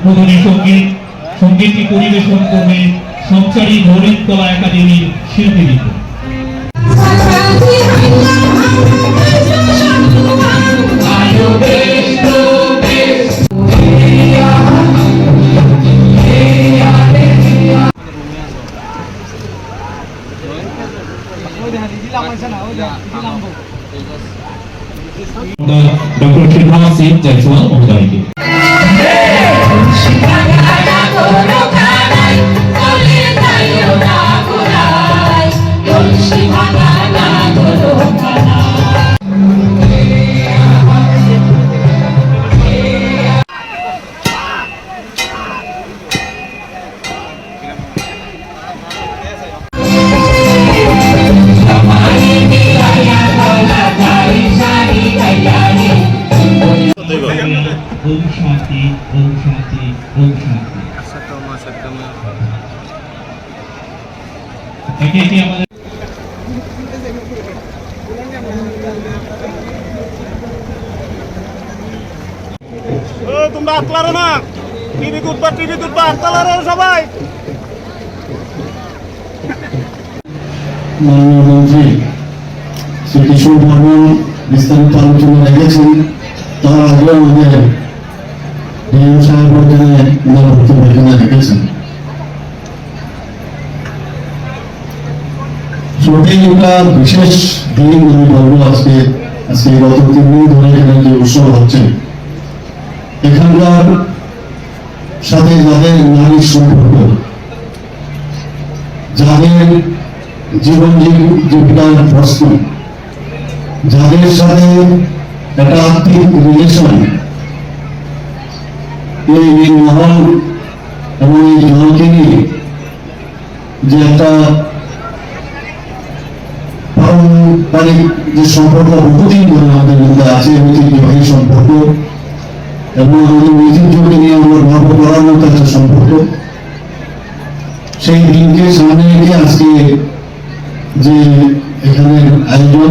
উদ্বোধনী সংগীত সঙ্গীতটি পরিবেশন করবে সঞ্চারী ধরিতলা একাডেমির শিল্পীবৃন্দ। ডক্টর শিবনাথ সিং জয়সওয়াল মহোদয়কে। ওম শান্তি ওম শান্তি ওম শান্তি। আমাদের তোমরা আতলারো না? টিভি তুলবা টিভি তুলবা আতলারো সবাই মাননীয় মন্ত্রী শ্রী কিশোর বর্মন বিস্তারিত আলোচনা রেখেছেন তার আগে আমাদের বিশেষ দিন আমি বলব আজকে আজকে গত তিন দিন ধরে এখানে যে উৎসব হচ্ছে এখানকার সাথে যাদের নারীর সম্পর্ক যাদের জীবন জীব- জীবিকার প্রশ্ন যাদের সাথে একটা আত্মিক রিলেশন এই মহল এবং এই জলকে নিয়ে যে একটা যে সম্পর্ক বহুদিন ধরে আমাদের মধ্যে আছে ঐতিহ্যবাহী সম্পর্ক এবং আমাদের ঐতিহ্যকে নিয়ে আমরা গর্ব করার মতো একটা সম্পর্ক, সেই দিনকে সামনে রেখে আজকে যে এখানের আয়োজন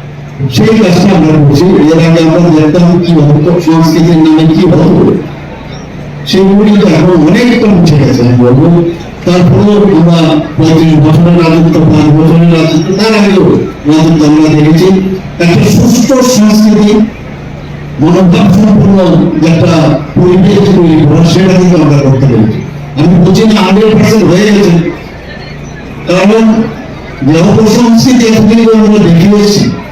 সেই কাজটা আমরা করছি। এর আগে আমরা দেখতাম কি হতো সংস্কৃতির নামে কি হতো সেগুলো এখন অনেকটা মুছে গেছে, আমি বলব। তারপরেও আমরা পঁয়ত্রিশ বছরের রাজত্ব, পাঁচ বছরের রাজত্ব, তার আগেও রাজত্ব আমরা দেখেছি। একটা সুস্থ সংস্কৃতি মনোভাব সম্পূর্ণ একটা পরিবেশ তৈরি করা, সেটা কিন্তু আমরা করতে পেরেছি। আমি বলছি না হান্ড্রেড পার্সেন্ট হয়ে গেছে। কারণ যে অপসংস্কৃতি এতদিন আমরা দেখে এসেছি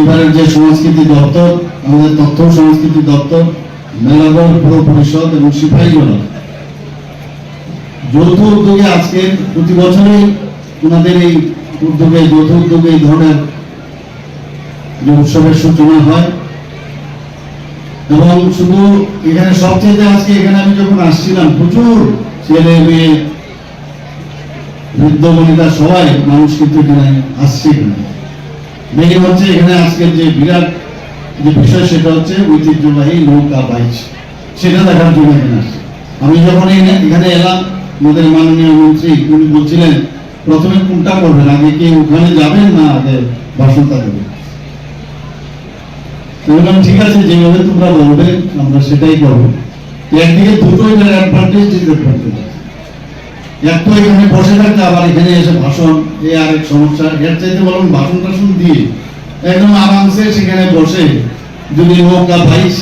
এবারের যে সংস্কৃতি দপ্তর, আমাদের তথ্য সংস্কৃতি দপ্তর, মেলাগড় পুর পরিষদ এবং সিপাহীজলা যৌথ উদ্যোগে আজকে প্রতি বছরই ওনাদের এই উদ্যোগে, যৌথ উদ্যোগে এই ধরনের যে উৎসবের সূচনা হয়। এবং শুধু এখানে, সবচেয়ে আজকে এখানে আমি যখন আসছিলাম, প্রচুর ছেলে মেয়ে, বৃদ্ধ বনিতা সবাই মানুষ কিন্তু এখানে আসছে এখানে। মেয়ে হচ্ছে এখানে আজকের যে বিরাট যে বিষয় সেটা হচ্ছে ঐতিহ্যবাহী নৌকা বাইচ। সেটা দেখার জন্য এখানে আসছে। আমি যখন এখানে- এলাম, আমাদের মাননীয় মন্ত্রী উনি বলছিলেন, প্রথমে কোনটা করবেন? আগে কি ওখানে যাবেন না আগে ভাষণটা দেবেন বললাম, ঠিক আছে, যেভাবে তোমরা বলবে, আমরা সেটাই করব। একদিকে দুটো এটার অ্যাডভান্টেজ ডিসঅ্যাডভান্টেজ এক তো এখানে বসে থাকতে আবার এখানে এসে ভাষণ, এ সমস্যা। এর চাইতে বলুন ভাষণ টাষণ দিয়ে একদম আরামসে সেখানে বসে যদি নৌকা ভাইস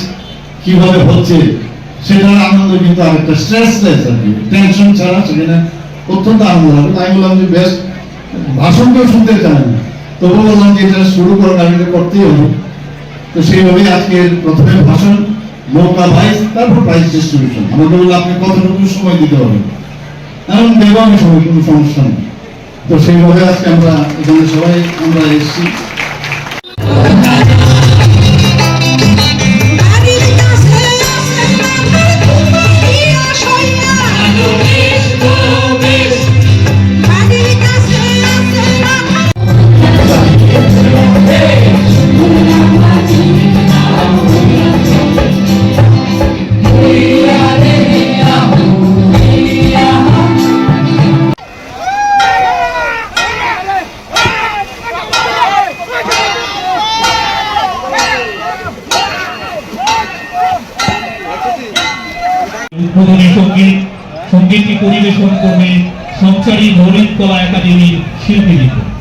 কীভাবে হচ্ছে, সেটার আনন্দ কিন্তু আর কি। টেনশন ছাড়া সেখানে অত্যন্ত আনন্দ হবে তাই বললাম যে, বেশ ভাষণ কেউ শুনতে চায় না তবু বললাম যে, এটা শুরু করার আগে করতেই হবে। তো সেইভাবেই আজকের প্রথমে ভাষণ নৌকা ভাইস, তারপর প্রাইস ডিস্ট্রিবিউশন আমাকে বলল আপনি কতটুকু সময় দিতে হবে? এখন দেবো আমি সময় কোনো সমস্যা নেই তো সেইভাবে আজকে আমরা এখানে সবাই আমরা এসেছি। পরিবেশন করবে সঞ্চারী মৌলিক কলা একাডেমির শিল্পীবৃন্দ